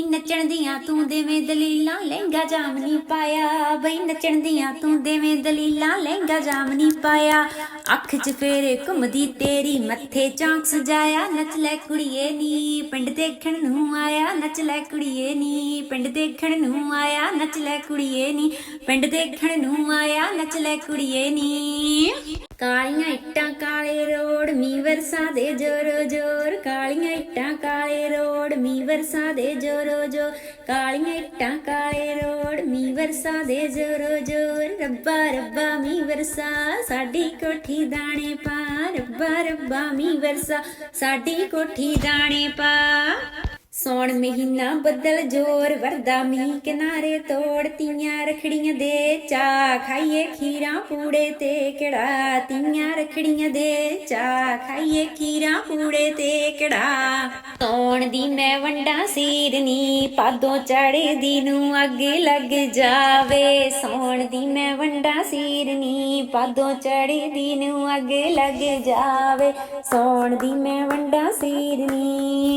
ਨੀ ਨੱਚਣ ਦੀਆਂ ਤੂੰ ਦੇਵੇਂ ਦਲੀਲਾਂ, ਲਹਿੰਗਾ ਜਾਮ ਨਹੀਂ ਪਾਇਆ। ਬਈ ਨੱਚਣ ਦੀਆਂ ਤੂੰ ਦੇਵੇਂ ਦਲੀਲਾਂ, ਲਹਿੰਗਾ ਜਾਮ ਨਹੀਂ ਪਾਇਆ। ਅੱਖ 'ਚ ਫੇਰੇ ਘੁੰਮਦੀ ਤੇਰੀ, ਮੱਥੇ ਚੌਂਕ ਸਜਾਇਆ। ਨੱਚ ਲੈ ਕੁੜੀਏ ਨੀ, ਪਿੰਡ ਦੇਖਣ ਨੂੰ ਆਇਆ। ਨੱਚ ਲੈ ਕੁੜੀਏ ਨੀ, ਪਿੰਡ ਦੇਖਣ ਨੂੰ ਆਇਆ। ਨੱਚ ਲੈ ਕੁੜੀਏ ਨੀ, ਪਿੰਡ ਦੇਖਣ ਨੂੰ ਆਇਆ। ਨੱਚ ਲੈ ਕੁੜੀਏ ਨੀ। ਕਾਲੀਆਂ ਇੱਟਾਂ ਕਾਲੇ ਰੋੜ, ਮੀਂਹ ਵਰਸਾ ਦੇ ਜੋਰੋ ਜੋਰ ਕਾਲੀਆਂ ਵਰਸਾ ਦੇ ਜੋਰੋ ਜ਼ੋ ਕਾਲੀਆਂ ਇੱਟਾਂ ਕਾਲੇ ਰੋੜ ਮੀ ਵਰਸਾ ਦੇ ਜੋਰੋ ਜੋਰ, ਰੱਬਾ ਰੱਬਾ ਮੀ ਵਰਸਾ, ਸਾਡੀ ਕੋਠੀ ਦਾਣੇ ਪਾ, ਰੱਬਾ ਰੱਬਾ ਮੀ ਵਰਸਾ, ਸਾਡੀ ਕੋਠੀ ਦਾਣੇ ਪਾ। ਸੌਣ ਮਹੀਨਾ ਬੱਦਲ ਜੋਰ, ਵਰਦਾ ਮੀਂਹ ਕਿਨਾਰੇ ਤੋੜ, ਤੀਆਂ ਰਖੜੀਆਂ ਦੇ ਚਾ ਖਾਈਏ ਖੀਰਾਂ ਪੂੜੇ ਤੇ ਕਿਹੜਾ, ਤੀਆਂ ਰਖੜੀਆਂ ਦੇ ਚਾ ਖਾਈਏ ਖੀਰਾਂ ਪੂੜੇ ਤੇ ਕਿਹੜਾ। ਸੌਣ ਦੀ ਮੈਂ ਵੰਡਾ ਸੀਰਨੀ, ਪਾਦੋਂ ਚੜੇ ਦੀ ਨੂੰ ਅੱਗ ਲੱਗ ਜਾਵੇ। ਸੌਣ ਦੀ ਮੈਂ ਵੰਡਾ ਸੀਰਨੀ, ਪਾਦੋਂ ਚੜੇ ਦੀ ਨੂੰ ਅੱਗ ਲੱਗ ਜਾਵੇ। ਸੌਣ ਦੀ ਮੈਂ ਵੰਡਾ ਸੀਰਨੀ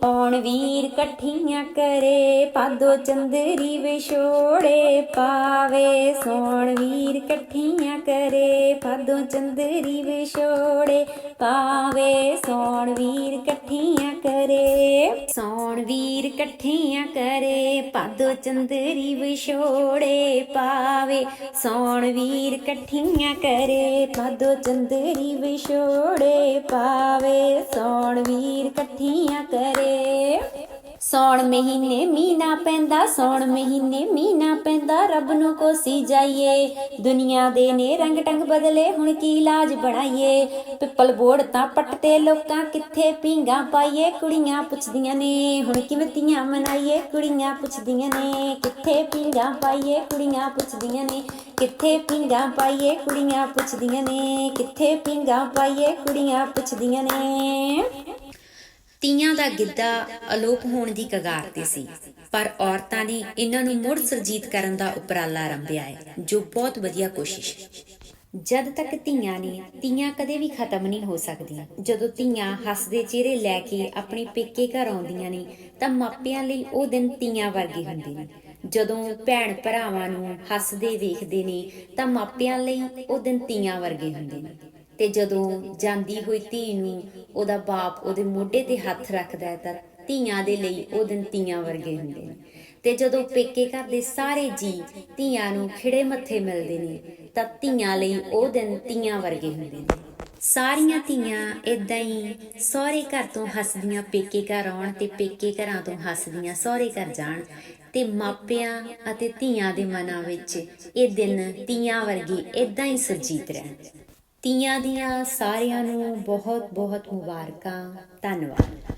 ਪੌਣ ਵੀਰ ਇਕੱਠੀਆਂ ਕਰੇ? ਪਾਦੋ ਚੰਦਰੀ ਵਿਛੋੜੇ ਪਾਵੇ। ਸੋਣ ਵੀਰ ਇਕੱਠੀਆਂ ਕਰੇ। ਪਾਦੋ ਚੰਦਰੀ ਵਿਛੋੜੇ ਪਾਵੇ। ਸੋਣ ਵੀਰ ਇਕੱਠੀਆਂ ਕਰੇ। ਸੌਣ ਵੀਰ ਇਕੱਠੀਆਂ ਕਰੇ ਪਾਦੋ ਚੰਦਰੀ ਵਿਛੋੜੇ ਪਾਵੇ। ਸੋਣ ਵੀਰ ਇਕੱਠੀਆਂ ਕਰੇ ਪਾਦੋ ਚੰਦਰੀ ਵਿਛੋੜੇ ਪਾਵੇ। ਸੋਣ ਵੀਰ ਇਕੱਠੀਆਂ ਕਰੇ। ਸੌਣ ਮਹੀਨੇ ਮੀਨਾ ਪੈਂਦਾ, ਸੌਣ ਮਹੀਨੇ ਮੀਨਾ ਪੈਂਦਾ, ਰੱਬ ਨੂੰ ਕੋਸੀ ਜਾਈਏ। ਦੁਨੀਆ ਦੇ ਨੇ ਰੰਗ ਟੰਗ ਬਦਲੇ, ਹੁਣ ਕੀ ਇਲਾਜ ਬਣਾਈਏ? ਪਿੱਪਲ ਬੋੜ ਤਾਂ ਪੱਟਤੇ ਲੋਕਾਂ, ਕਿੱਥੇ ਪੀਂਗਾ ਪਾਈਏ? ਕੁੜੀਆਂ ਪੁੱਛਦੀਆਂ ਨੇ, ਹੁਣ ਕਿਵੇਂ ਤੀਆਂ ਮਨਾਈਏ? ਕੁੜੀਆਂ ਪੁੱਛਦੀਆਂ ਨੇ, ਕਿੱਥੇ ਪੀਂਗਾ ਪਾਈਏ? ਕੁੜੀਆਂ ਪੁੱਛਦੀਆਂ ਨੇ, ਕਿੱਥੇ ਪੀਂਗਾ ਪਾਈਏ? ਕੁੜੀਆਂ ਪੁੱਛਦੀਆਂ ਨੇ, ਕਿੱਥੇ ਪੀਂਗਾ ਪਾਈਏ? ਕੁੜੀਆਂ ਪੁੱਛਦੀਆਂ ਨੇ। ਤੀਆਂ ਦਾ ਗਿੱਧਾ ਅਲੋਪ ਹੋਣ ਦੀ ਕਗਾਰ ਤੇ ਸੀ। ਪਰ ਔਰਤਾਂ ਨੇ ਇਹਨਾਂ ਨੂੰ ਮੁੜ ਸਰਜੀਤ ਕਰਨ ਦਾ ਉਪਰਾਲਾ ਆਰੰਭਿਆ ਹੈ, ਜੋ ਬਹੁਤ ਵਧੀਆ ਕੋਸ਼ਿਸ਼ ਹੈ। ਜਦ ਤੱਕ ਧੀਆਂ ਨੇ ਧੀਆਂ ਕਦੇ ਵੀ ਖਤਮ ਨਹੀਂ ਹੋ ਸਕਦੀਆਂ। ਜਦੋਂ ਧੀਆਂ ਹੱਸਦੇ ਚਿਹਰੇ ਲੈ ਕੇ ਆਪਣੇ ਪੇਕੇ ਘਰ ਆਉਂਦੀਆਂ ਨੇ, ਤਾਂ ਮਾਪਿਆਂ ਲਈ ਉਹ ਦਿਨ ਧੀਆਂ ਵਰਗੇ ਹੁੰਦੇ ਨੇ। ਜਦੋਂ ਭੈਣ ਭਰਾਵਾਂ ਨੂੰ ਹੱਸਦੇ ਵੇਖਦੇ ਨੇ, ਤਾਂ ਮਾਪਿਆਂ ਲਈ ਉਹ ਦਿਨ ਧੀਆਂ ਵਰਗੇ ਹੁੰਦੇ ਨੇ। ਤੇ ਜਦੋਂ ਜਾਂਦੀ ਹੋਈ ਧੀ ਨੂੰ ਉਹਦਾ ਬਾਪ ਉਹਦੇ ਮੋਢੇ ਤੇ ਹੱਥ ਰੱਖਦਾ ਹੈ ਤਾਂ ਧੀਆਂ ਦੇ ਲਈ ਉਹ ਦਿਨ ਧੀਆਂ ਵਰਗੇ ਹੁੰਦੇ ਨੇ। ਤੇ ਜਦੋਂ ਪੇਕੇ ਘਰ ਦੇ ਸਾਰੇ ਜੀ ਧੀਆਂ ਨੂੰ ਖਿੜੇ ਮੱਥੇ ਮਿਲਦੇ ਨੇ, ਤਾਂ ਧੀਆਂ ਲਈ ਉਹ ਦਿਨ ਧੀਆਂ ਵਰਗੇ ਹੁੰਦੇ ਨੇ। ਸਾਰੀਆਂ ਧੀਆਂ ਇਦਾਂ ਹੀ ਸਹੁਰੇ ਘਰ ਤੋਂ ਹੱਸਦੀਆਂ, ਪੇਕੇ ਘਰ ਆਉਣ ਤੇ ਪੇਕੇ ਘਰਾਂ ਤੋਂ ਹੱਸਦੀਆਂ, ਸਹੁਰੇ ਘਰ ਜਾਣ ਤੇ ਮਾਪਿਆਂ ਅਤੇ ਧੀਆਂ ਦੇ ਮਨਾਂ ਵਿੱਚ ਇਹ ਦਿਨ ਧੀਆਂ ਵਰਗੇ ਇਦਾਂ ਹੀ ਸਰਜੀਤ ਰਹਿਣ ਤੀਆਂ ਦੀਆਂ ਸਾਰਿਆਂ ਨੂੰ ਬਹੁਤ ਬਹੁਤ ਮੁਬਾਰਕਾਂ। ਧੰਨਵਾਦ।